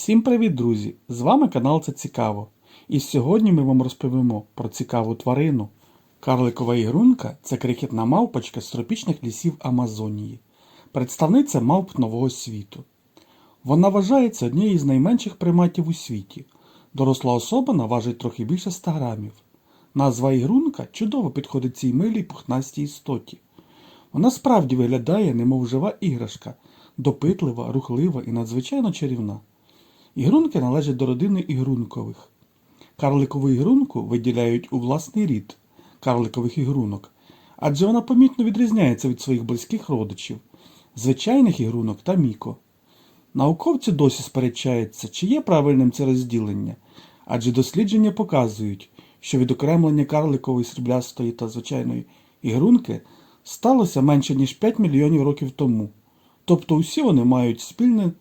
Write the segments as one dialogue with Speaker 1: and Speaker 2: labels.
Speaker 1: Всім привіт, друзі! З вами канал Це Цікаво. І сьогодні ми вам розповімо про цікаву тварину. Карликова ігрунка це крихітна мавпочка з тропічних лісів Амазонії, представниця мавп нового світу. Вона вважається однією з найменших приматів у світі. Доросла особина важить трохи більше 100 грамів. Назва ігрунка чудово підходить цій милій пухнастій істоті. Вона справді виглядає, немов жива іграшка, допитлива, рухлива і надзвичайно чарівна. Ігрунки належать до родини ігрункових. Карликову ігрунку виділяють у власний рід карликових ігрунок, адже вона помітно відрізняється від своїх близьких родичів, звичайних ігрунок та міко. Науковці досі сперечаються, чи є правильним це розділення, адже дослідження показують, що відокремлення карликової сріблястої та звичайної ігрунки сталося менше ніж 5 мільйонів років тому. Тобто усі вони мають спільне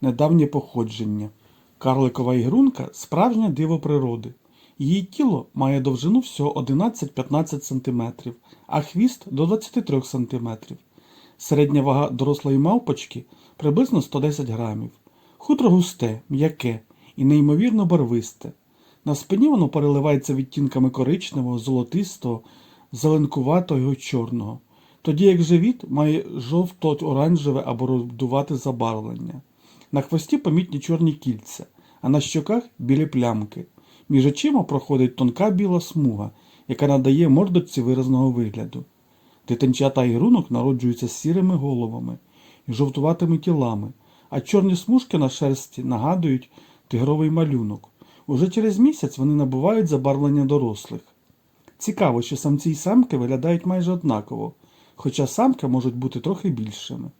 Speaker 1: недавнє походження. Карликова ігрунка справжнє диво природи. Її тіло має довжину всього 11-15 см, а хвіст до 23 см. Середня вага дорослої мавпочки приблизно 110 грамів. Хутро густе, м'яке і неймовірно барвисте. На спині воно переливається відтінками коричневого, золотистого, зеленкуватого і чорного, тоді як живіт має жовто-оранжеве або родувате забарвлення. На хвості помітні чорні кільця, а на щоках білі плямки. Між очима проходить тонка біла смуга, яка надає мордочці виразного вигляду. Дитинчата ігрунок народжуються з сірими головами і жовтуватими тілами, а чорні смужки на шерсті нагадують тигровий малюнок. Уже через місяць вони набувають забарвлення дорослих. Цікаво, що самці й самки виглядають майже однаково, хоча самки можуть бути трохи більшими.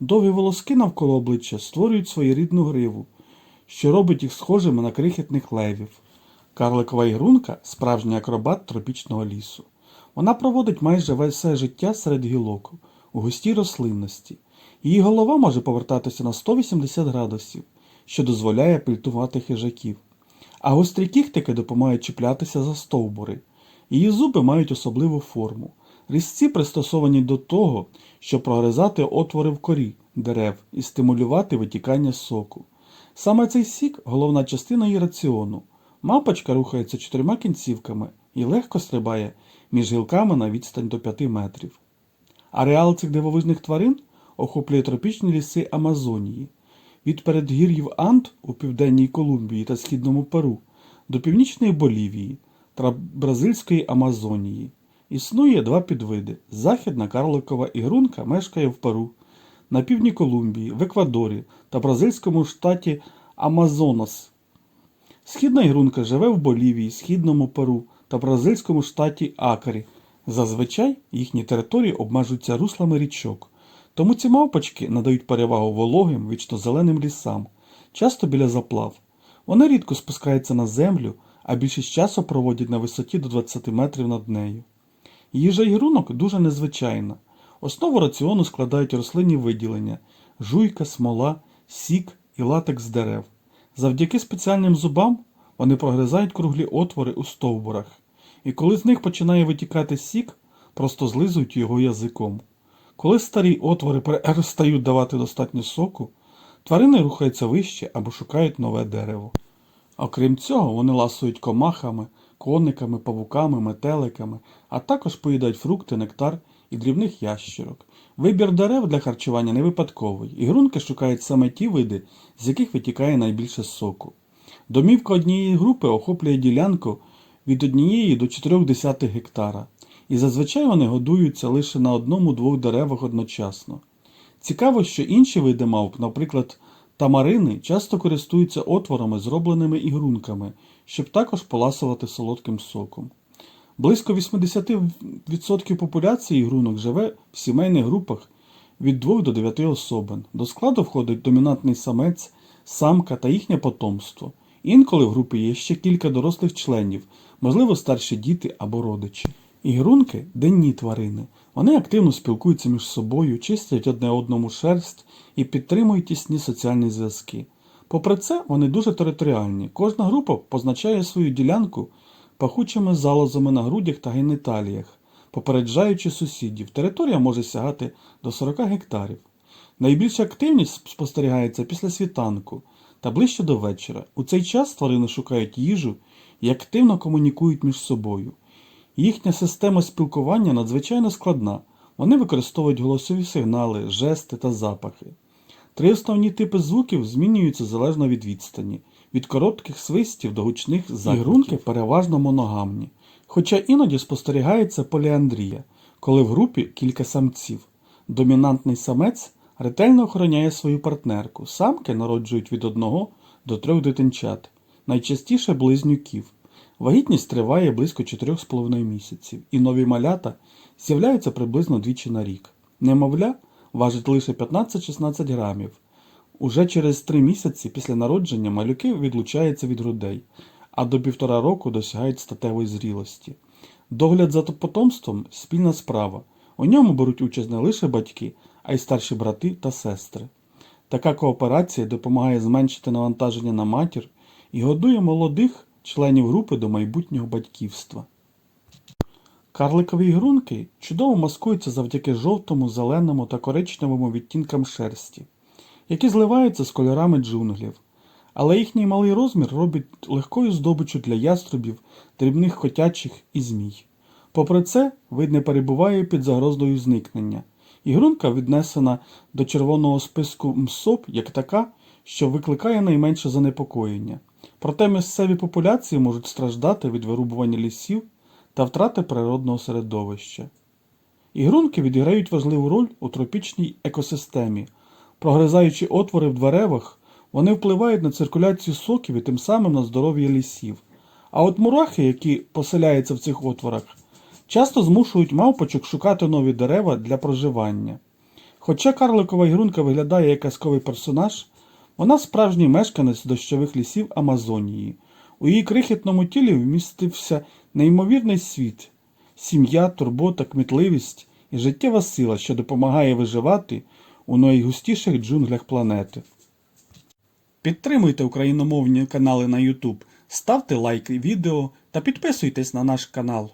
Speaker 1: Довгі волоски навколо обличчя створюють своєрідну гриву, що робить їх схожими на крихітних левів. Карликова ігрунка справжній акробат тропічного лісу. Вона проводить майже все життя серед гілок, у густій рослинності. Її голова може повертатися на 180 градусів, що дозволяє пільтувати хижаків. А гострі кіхтики допомагають чіплятися за стовбури. Її зуби мають особливу форму. Різці пристосовані до того, щоб прогризати отвори в корі дерев і стимулювати витікання соку. Саме цей сік головна частина її раціону. Мапочка рухається чотирма кінцівками і легко стрибає між гілками на відстань до 5 метрів. Ареал цих дивовижних тварин охоплює тропічні ліси Амазонії, від передгір'їв Анд у південній Колумбії та східному Перу до північної Болівії та бразильської Амазонії. Існує два підвиди. Західна карликова ігрунка мешкає в Перу, на півдні Колумбії, в Еквадорі та бразильському штаті Амазонас. Східна ігрунка живе в Болівії, східному Перу та бразильському штаті Акарі. Зазвичай їхні території обмежуються руслами річок, тому ці мавпочки надають перевагу вологим, вічно-зеленим лісам, часто біля заплав. Вони рідко спускаються на землю, а більшість часу проводять на висоті до 20 метрів над нею. Їжа ігрунок дуже незвичайна. Основу раціону складають рослинні виділення, жуйка, смола, сік і латекс дерев. Завдяки спеціальним зубам вони прогризають круглі отвори у стовбурах, і коли з них починає витікати сік, просто злизують його язиком. Коли старі отвори перестають давати достатньо соку, тварини рухаються вище або шукають нове дерево. Окрім цього, вони ласують комахами, кониками, павуками, метеликами, а також поїдають фрукти, нектар і дрібних ящерок. Вибір дерев для харчування не випадковий. Ігрунки шукають саме ті види, з яких витікає найбільше соку. Домівка однієї групи охоплює ділянку від однієї до 4 гектара, і зазвичай вони годуються лише на одному-двох деревах одночасно. Цікаво, що інші види мавп, наприклад, тамарини, часто користуються отворами, зробленими ігрунками, щоб також поласувати солодким соком. Близько 80% популяції ігрунок живе в сімейних групах від 2 до 9 особин. До складу входить домінантний самець, самка та їхнє потомство. Інколи в групі є ще кілька дорослих членів, можливо, старші діти або родичі. Ігрунки денні тварини. Вони активно спілкуються між собою, чистять одне одному шерсть і підтримують тісні соціальні зв'язки. Попри це, вони дуже територіальні. Кожна група позначає свою ділянку пахучими залозами на грудях та геніталіях, попереджаючи сусідів. Територія може сягати до 40 гектарів. Найбільша активність спостерігається після світанку. та ближче до вечора. У цей час тварини шукають їжу і активно комунікують між собою. Їхня система спілкування надзвичайно складна. Вони використовують голосові сигнали, жести та запахи. Три основні типи звуків змінюються залежно від відстані, від коротких свистів до гучних закликів. Ігрунки переважно моногамні, хоча іноді спостерігається поліандрія, коли в групі кілька самців. Домінантний самець ретельно охороняє свою партнерку. Самки народжують від одного до трьох дитинчат, найчастіше близнюків. Вагітність триває близько 4,5 місяців, і нові малята з'являються приблизно двічі на рік. Немовля важить лише 15-16 грамів. Уже через 3 місяці після народження малюки відлучаються від грудей, а до півтора року досягають статевої зрілості. Догляд за потомством спільна справа. У ньому беруть участь не лише батьки, а й старші брати та сестри. Така кооперація допомагає зменшити навантаження на матір і годує молодих членів групи до майбутнього батьківства. Карликові ігрунки чудово маскуються завдяки жовтому, зеленому та коричневому відтінкам шерсті, які зливаються з кольорами джунглів. Але їхній малий розмір робить легкою здобиччю для яструбів, дрібних котячих і змій. Попри це, вид не перебуває під загрозою зникнення. Ігрунка віднесена до червоного списку МСОП як така, що викликає найменше занепокоєння. Проте місцеві популяції можуть страждати від вирубування лісів та втрати природного середовища. Ігрунки відіграють важливу роль у тропічній екосистемі. Прогризаючи отвори в деревах, вони впливають на циркуляцію соків і тим самим на здоров'я лісів. А от мурахи, які поселяються в цих отворах, часто змушують мавпочок шукати нові дерева для проживання. Хоча карликова ігрунка виглядає як казковий персонаж, вона справжній мешканець дощових лісів Амазонії. У її крихітному тілі вмістився неймовірний світ, сім'я, турбота, кмітливість і життєва сила, що допомагає виживати у найгустіших джунглях планети. Підтримуйте україномовні канали на YouTube, ставте лайки відео та підписуйтесь на наш канал.